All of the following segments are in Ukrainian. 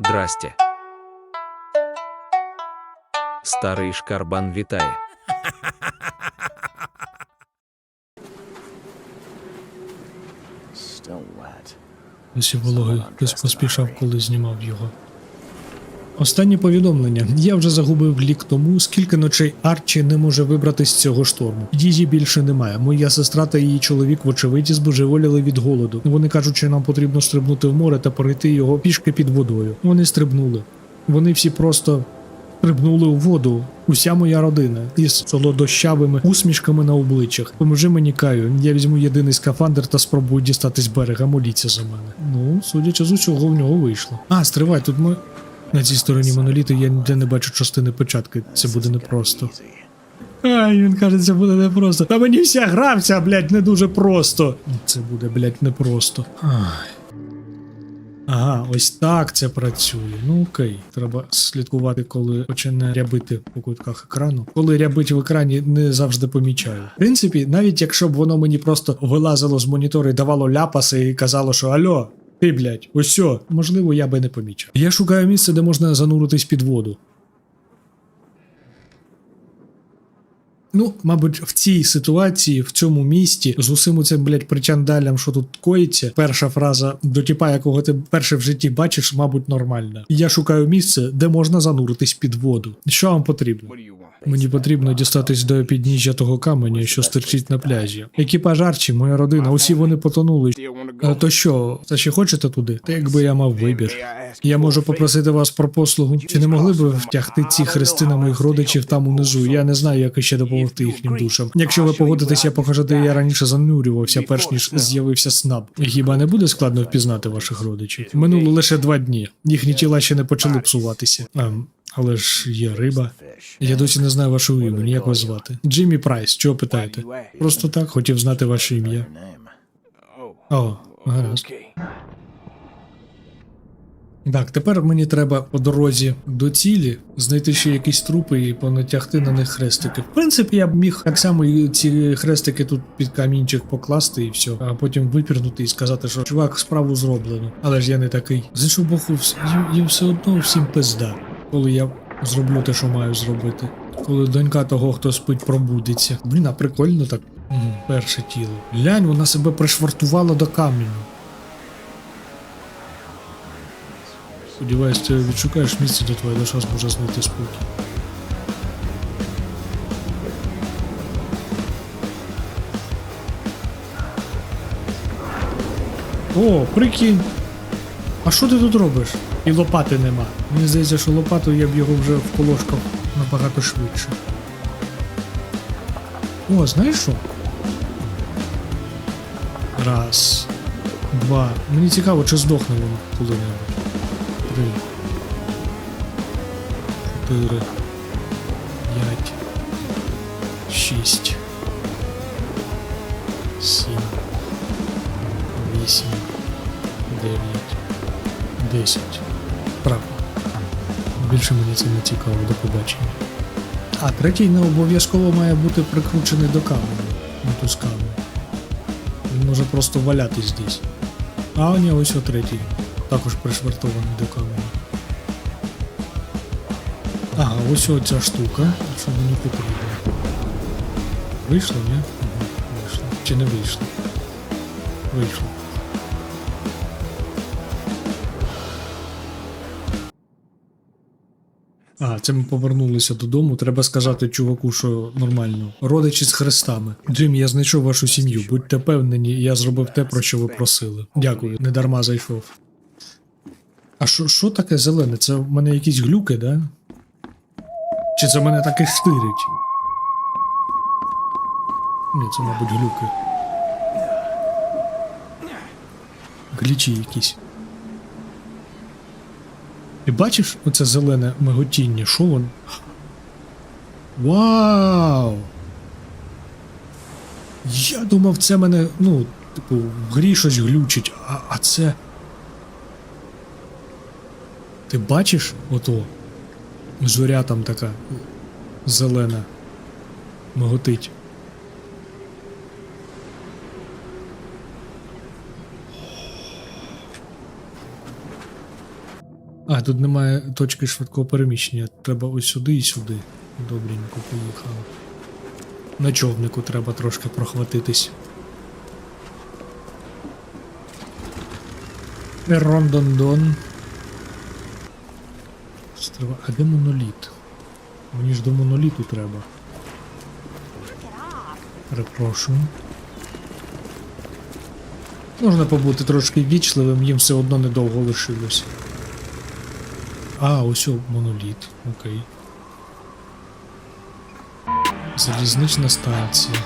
Здрасте. Старий шкарбан вітає. Усі вологи хтось поспішав, коли знімав його. Останнє повідомлення. Я вже загубив лік тому, скільки ночей Арчі не може вибратись з цього шторму. Її більше немає. Моя сестра та її чоловік, вочевидь, збожеволіли від голоду. Вони кажуть, що нам потрібно стрибнути в море та перейти його пішки під водою. Вони стрибнули. Вони всі просто стрибнули у воду. Уся моя родина із солодощавими усмішками на обличчях. Поможи мені каю. Я візьму єдиний скафандр та спробую дістатись берега. Моліться за мене. Ну, судячи з усього, в нього вийшло. А, стривай, тут ми. На цій стороні моноліту я ніде не бачу частини початки. Це буде непросто. Ай, він каже, це буде непросто. Та мені вся гра вся, блядь, не дуже просто. Це буде, блядь, непросто. Ай. Ага, ось так це працює. Ну окей, треба слідкувати, коли почне рябити по кутках екрану. Коли рябить в екрані, не завжди помічаю. В принципі, навіть якщо б воно мені просто вилазило з монітора і давало ляпаси і казало, що альо. Ти, блядь, ось. Можливо, я би не помічав. Я шукаю місце, де можна зануритись під воду. Ну, мабуть, в цій ситуації, в цьому місті, з усім цим, блядь, причандалям, що тут коїться, перша фраза до тіпа, якого ти перше в житті бачиш, мабуть, нормальна. Я шукаю місце, де можна зануритись під воду. Що вам потрібно? Мені потрібно дістатись до підніжжя того каменя, що стирчить на пляжі. Екіпаж Арчі, моя родина, усі вони потонули. А то що, та ще хочете туди? Та якби я мав вибір. Я можу попросити вас про послугу. Чи не могли б ви втягти ці хрести на моїх родичів там унизу? Я не знаю, як іще допомогти їхнім душам. Якщо ви погодитесь, я покажу, я раніше занурювався, перш ніж з'явився снаб. Хіба не буде складно впізнати ваших родичів? Минуло лише два дні. Їхні тіла ще не почали псуватися. Ем, але ж є риба. Я досі не знаю вашого імені, як вас звати. Джиммі Прайс, чого питаєте? Просто так хотів знати ваше ім'я. О, гаразд. Так, тепер мені треба по дорозі до цілі знайти ще якісь трупи і понатягти на них хрестики. В принципі, я б міг так само і ці хрестики тут під камінчик покласти і все, а потім випірнути і сказати, що чувак, справу зроблено. Але ж я не такий. З іншого боку, їм, все одно всім пизда, коли я зроблю те, що маю зробити. Коли донька того, хто спить, пробудеться. Блін, а прикольно так. Перше тіло. Глянь, вона себе пришвартувала до каменю. Сподіваюсь, ти відшукаєш місце, де твоя душа зможе знайти спокій. О, прикинь. А що ти тут робиш? І лопати нема. Мені здається, що лопату я б його вже вколошкав набагато швидше. О, знаєш що? Раз. Два. Мені цікаво, чи здохне воно коли-небудь. Три. Чотири. П'ять. Шість. Сім. Вісім. Дев'ять. Десять. Правда. Більше мені це не цікаво, до побачення. А третій не обов'язково має бути прикручений до каменю. Мотузками. Він може просто валятись десь. А ні, ось о третій. Також пришвартований до каменю. Ага, ось оця штука, що мені потрібно. Вийшло, ні? Ага, вийшло. Чи не вийшло? Вийшло. А, це ми повернулися додому. Треба сказати чуваку, що нормально. Родичі з хрестами. Джим, я знайшов вашу сім'ю. Будьте впевнені, я зробив те, про що ви просили. Дякую, не дарма зайшов. А що, таке зелене? Це в мене якісь глюки, да? Чи це в мене таке штирить? Ні, це, мабуть, глюки. Глічі якісь. Ти бачиш оце зелене миготіння? Що воно? Вау! Я думав, це мене, ну, типу, в грі щось глючить, а, а це. Ти бачиш ото? Зоря там така зелена. Миготить. А, тут немає точки швидкого переміщення. Треба ось сюди і сюди. Добренько поїхали. На човнику треба трошки прохватитись. Рондондон. Стрива. А де моноліт? Мені ж до моноліту треба. Перепрошую. Можна побути трошки вічливим, їм все одно недовго лишилось. А, ось о, моноліт. Окей. Залізнична станція.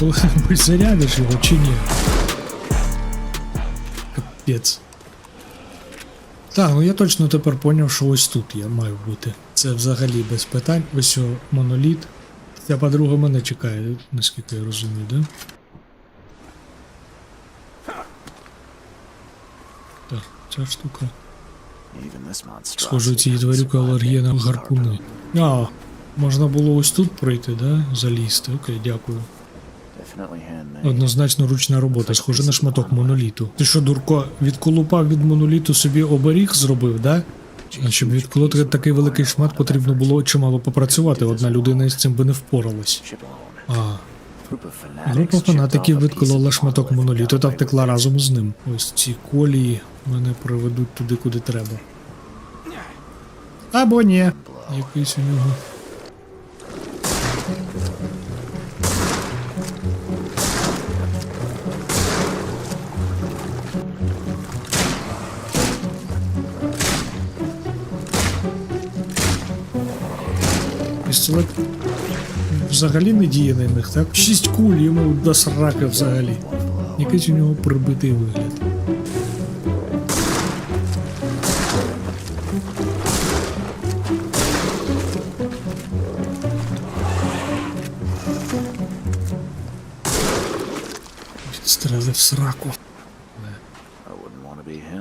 коли-небудь зарядиш його чи ні? Капець. Так, ну я точно тепер поняв, що ось тут я маю бути. Це взагалі без питань. Ось о, моноліт. Ця подруга мене чекає, наскільки я розумію, да? Так, ця штука. Схоже, у цієї тварюки алергія на гарпуни. А, можна було ось тут пройти, да? Залізти. Окей, дякую. Однозначно ручна робота, схоже на шматок моноліту. Ти що, дурко, відколупав від моноліту собі оберіг зробив, да? А щоб відколоти такий великий шмат, потрібно було чимало попрацювати. Одна людина із цим би не впоралась. А, група фанатиків відколола шматок моноліту та втекла разом з ним. Ось ці колії мене приведуть туди, куди треба. Або ні. Якийсь у нього. Пістолет взагалі не діє на них, так? Шість куль йому до срака взагалі. Якийсь у нього прибитий вигляд. Відстрелив сраку.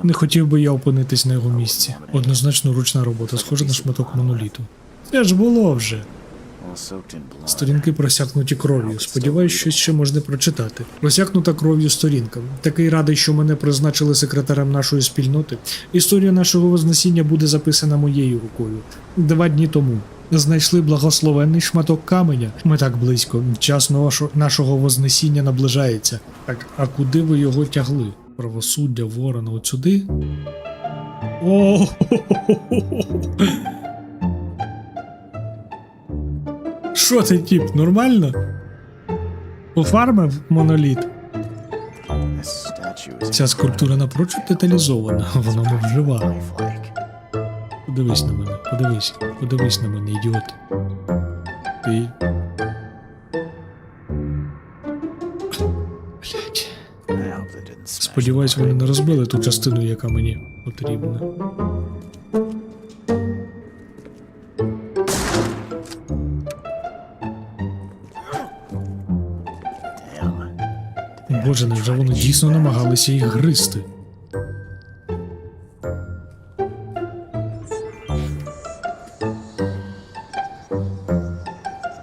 Не хотів би я опинитись на його місці. Однозначно ручна робота, схожа на шматок моноліту. Це ж було вже. Сторінки просякнуті кров'ю. Сподіваюсь, щось ще можна прочитати. Просякнута кров'ю сторінка. Такий радий, що мене призначили секретарем нашої спільноти. Історія нашого вознесіння буде записана моєю рукою. Два дні тому. Знайшли благословенний шматок каменя. Ми так близько. Час нашого вознесіння наближається. Так, а куди ви його тягли? Правосуддя ворона от сюди? О! Що ти, тип, нормально? Пофармив моноліт. Ця скульптура напрочуд деталізована, вона мов жива. Подивись на мене, подивись, подивись на мене, ідіот. Ти. Сподіваюсь, вони не розбили ту частину, яка мені потрібна. Боже, невже вони дійсно намагалися їх гризти?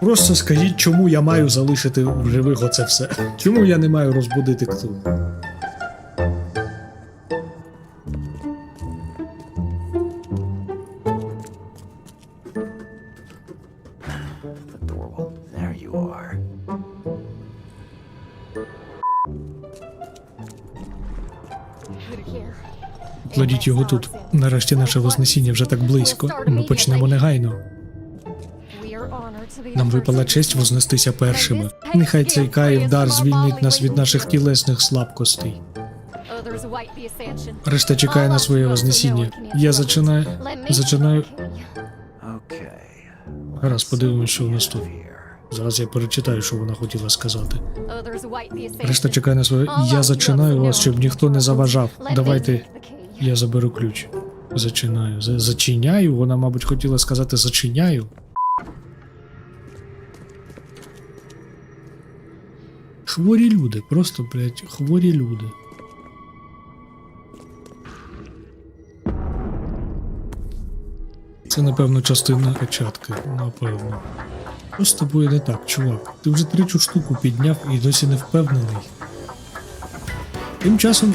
Просто скажіть, чому я маю залишити в живих оце все? Чому я не маю розбудити кту? Кладіть його тут. Нарешті наше вознесіння вже так близько. Ми почнемо негайно. Нам випала честь вознестися першими. Нехай цей Каїв дар звільнить нас від наших тілесних слабкостей. Решта чекає на своє вознесіння. Я зачинаю. зачинаю. Гаразд, подивимось, що у нас тут. Зараз я перечитаю, що вона хотіла сказати. Решта чекає на своє. Я зачинаю вас, щоб ніхто не заважав. Давайте я заберу ключ. Зачинаю. За- Зачиняю? Вона, мабуть, хотіла сказати зачиняю. Хворі люди, просто, блядь, хворі люди. Це, напевно, частина початки, напевно. Що з тобою не так, чувак? Ти вже третю штуку підняв і досі не впевнений. Тим часом.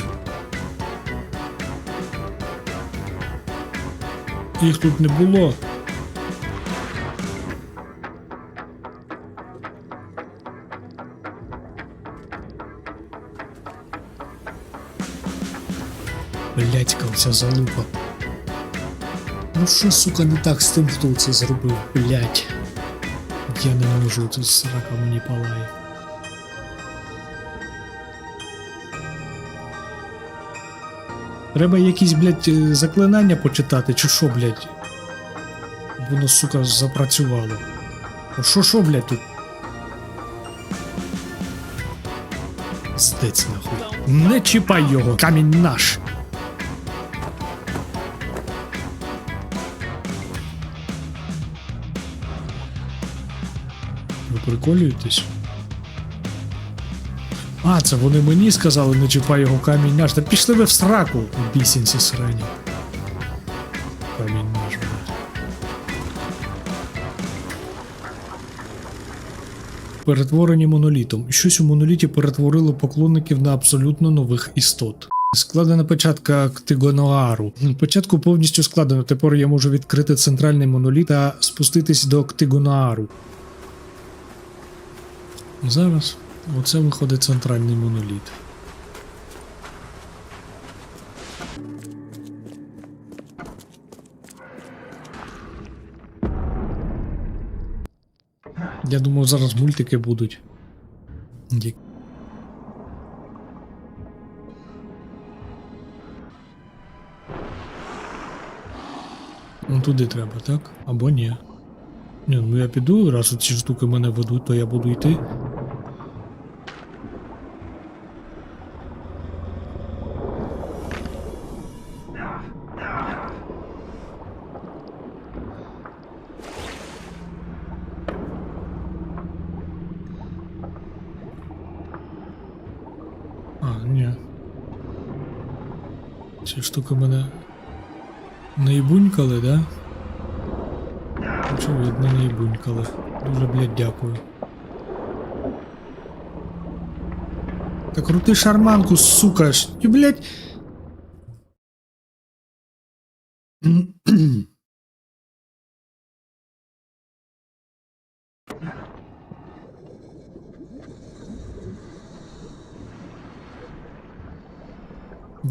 Їх тут не було. Блядька, оця залупа. Ну що, сука, не так з тим, хто це зробив, блядь. Я не можу, тут срака мені палає. Треба якісь, блядь, е, заклинання почитати, чи що, блядь? Воно, сука, запрацювало. Що, що, блядь, тут? Здець нахуй. Не чіпай його, камінь наш. Приколюєтесь? А, це вони мені сказали, не чіпай його камінь наш. Та пішли ви в сраку, бісінці срані. Камінь наш. Перетворені монолітом. Щось у моноліті перетворило поклонників на абсолютно нових істот. Складена початка Ктигонуару. Початку повністю складено. Тепер я можу відкрити центральний моноліт та спуститись до Ктигонуару. Зараз оце виходить центральний моноліт. Я думав, зараз мультики будуть. Ну туди треба, так? Або ні. Ні, ну я піду, раз ці штуки мене ведуть, то я буду йти. А, ні. Ці штуки мене наїбунькали, да? Очевидно, наїбунькали. Дуже, блядь, дякую. Та крути шарманку, сука. І, блядь.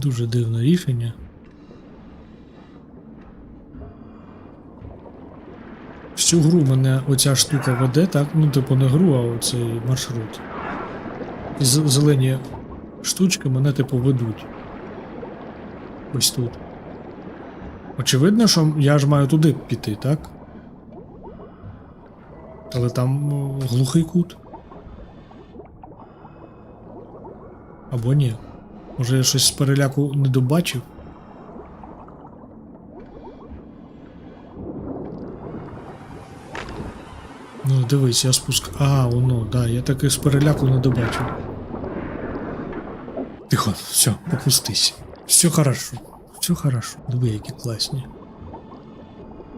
Дуже дивне рішення. Всю гру мене оця штука веде, так? Ну, типу, не гру, а оцей маршрут. Зелені штучки мене, типу, ведуть. Ось тут. Очевидно, що я ж маю туди піти, так? Але там глухий кут. Або ні. Може я щось з переляку не добачив? Ну, дивись, я спуск. А, воно, да, я таки з переляку не добачив. Тихо, все, попустись. Все хорошо. Все хорошо. Диви, які класні.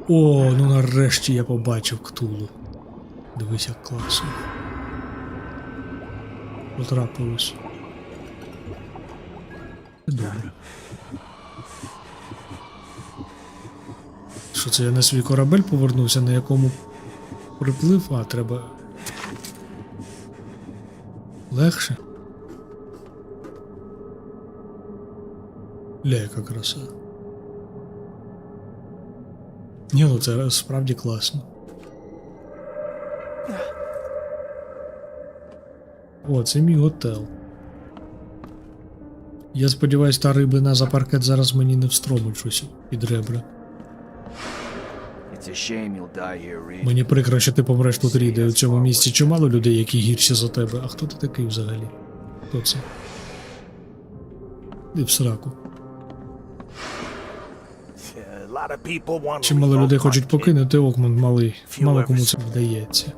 О, ну нарешті я побачив ктулу. Дивись, як класно. Потрапилось. Добре. Що це я на свій корабель повернувся, на якому приплив, а треба. Легше. Ля, яка краса. Ні, ну це справді класно. О, це мій готел. Я сподіваюсь, та рибина за паркет зараз мені не встромить щось під ребра. Мені прикро, що ти помреш тут ріде. У цьому місці чимало людей, які гірші за тебе. А хто ти такий взагалі? Хто це? Іди в сраку. Чимало людей хочуть покинути Окмунд малий. Мало кому це вдається.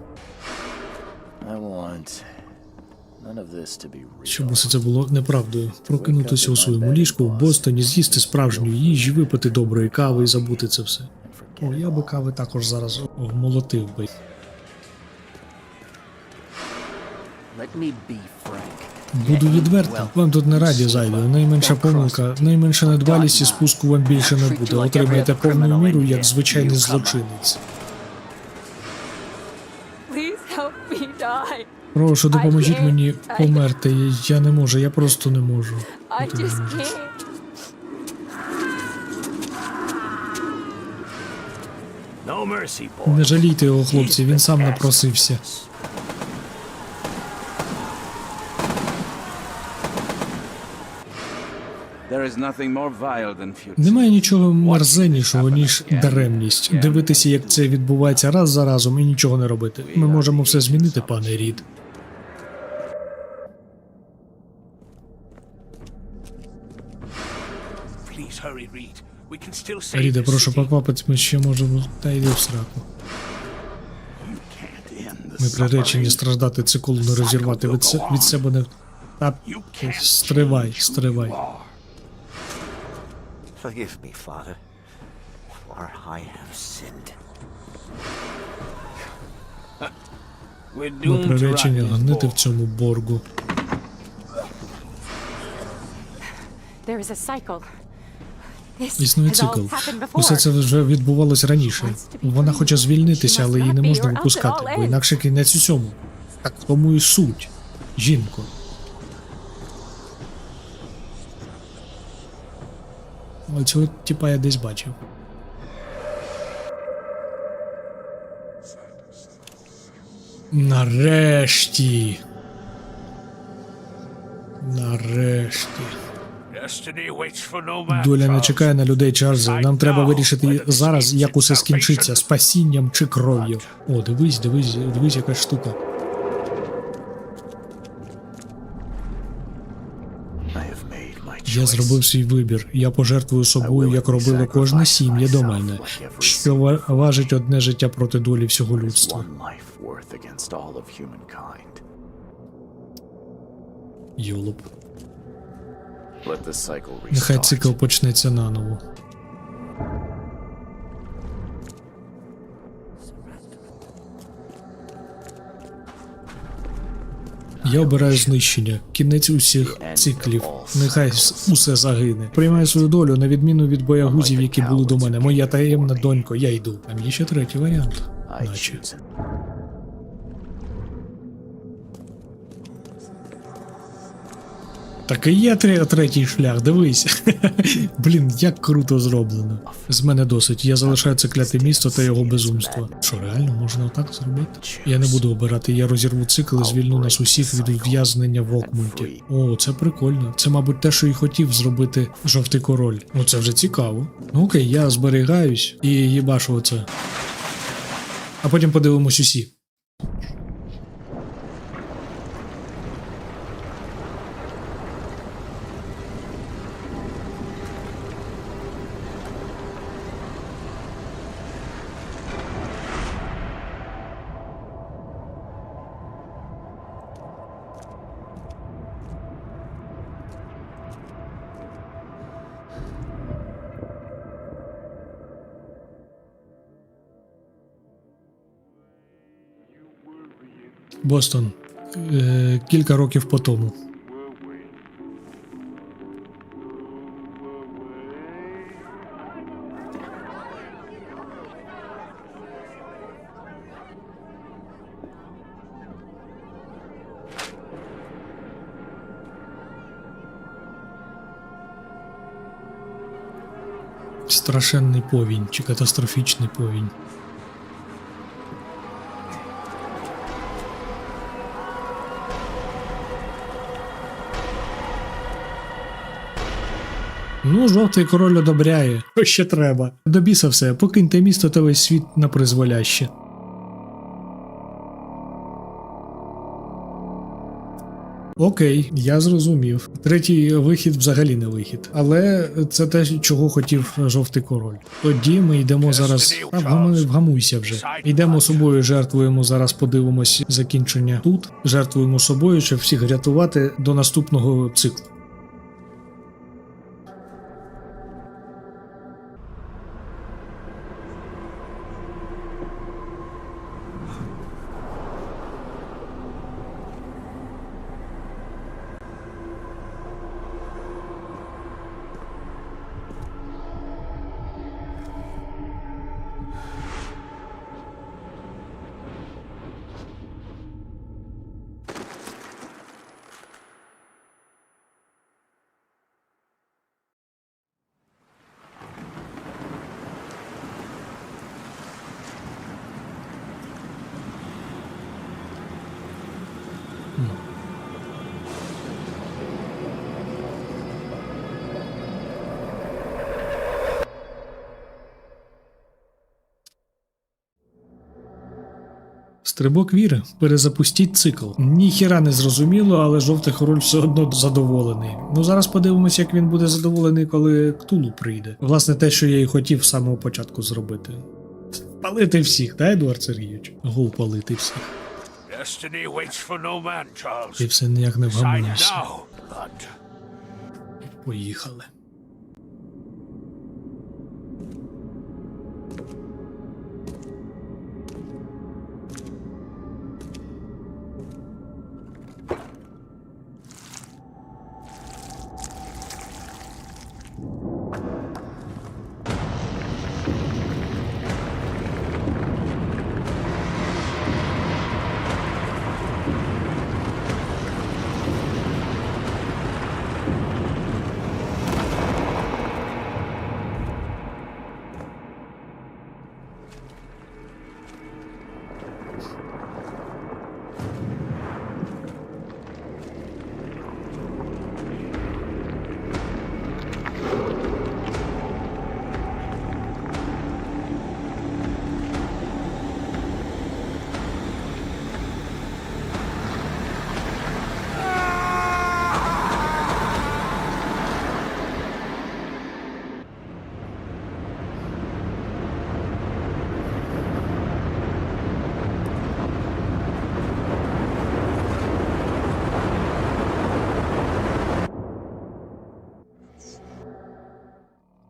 Щоб усе це було неправдою. Прокинутися у своєму ліжку в Бостоні, з'їсти справжньої їжі, випити доброї кави і забути це все. О, я би кави також зараз вмолотив би. Буду відвертим. Вам тут не раді зайві. Найменша помилка, найменша недбалість і спуску вам більше не буде. Отримаєте повну міру як звичайний злочинець. Прошу, допоможіть мені померти. Я- не можу, я просто не можу. Не жалійте його, хлопці, він сам напросився. Немає нічого мерзеннішого, ніж даремність. Дивитися, як це відбувається раз за разом і нічого не робити. Ми можемо все змінити, пане Рід. Ріде, прошу, city. ми ще можемо. Та йди в сраку. Ми приречені страждати цикл не розірвати від, се- від себе не. Та стривай, стривай. Forgive me, Father, for I have sinned. Ми приречені гнити в цьому боргу. There is a cycle. Існує цикл. Усе це вже відбувалось раніше. Вона хоче звільнитися, але її не можна випускати, бо інакше кінець усьому. Так в тому і суть. Жінко. Ось цього типа я десь бачив. Нарешті. Нарешті. Доля не чекає на людей, Чарльзе. Нам треба вирішити зараз, як усе скінчиться спасінням чи кров'ю. О, дивись, дивись, дивись, яка штука. Я зробив свій вибір. Я пожертвую собою, як робила кожна сім'я до мене, що важить одне життя проти долі всього людства. Йолоп. Нехай цикл почнеться наново. Я обираю знищення, кінець усіх циклів. Нехай усе загине. Приймаю свою долю на відміну від боягузів, які були до мене. Моя таємна донько, я йду. Там є ще третій варіант. Наче. Так і є третій шлях, дивись. Блін, як круто зроблено. З мене досить. Я залишаю це кляте місто та його безумство. Що реально можна отак зробити? Я не буду обирати, я розірву цикл і звільну нас усіх від ув'язнення в Окмунті. О, це прикольно. Це, мабуть, те, що і хотів зробити жовтий король. Ну це вже цікаво. Ну окей, я зберігаюсь і їбашу оце. А потім подивимось усі. Бостон. Е, кілька років по тому. Страшенний повінь чи катастрофічний повінь. Ну, жовтий король одобряє. Що ще треба? До біса все, покиньте місто та весь світ на призволяще. Окей, я зрозумів. Третій вихід взагалі не вихід. Але це те, чого хотів жовтий король. Тоді ми йдемо зараз. А, вгамуйся вже. Йдемо собою, жертвуємо зараз. Подивимось закінчення тут. Жертвуємо собою, щоб всіх рятувати до наступного циклу. Стрибок віри, перезапустіть цикл. Ніхіра не зрозуміло, але жовтий король все одно задоволений. Ну зараз подивимось, як він буде задоволений, коли Ктулу прийде. Власне, те, що я і хотів з самого початку зробити. Палити всіх, та Едуард Сергійович? Гул палити всіх. Ти все ніяк не вгамуєшся. Поїхали.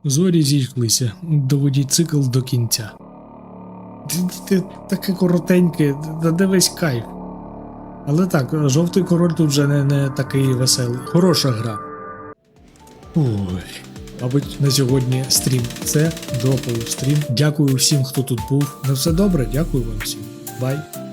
Зорі зійшлися. Доведіть цикл до кінця. Ти, ти таке коротеньке, да дивись кайф. Але так, жовтий король тут вже не, не такий веселий. Хороша гра. Ой. Мабуть, на сьогодні стрім. Це дропаю стрім. Дякую всім, хто тут був. На все добре, дякую вам всім. Бай.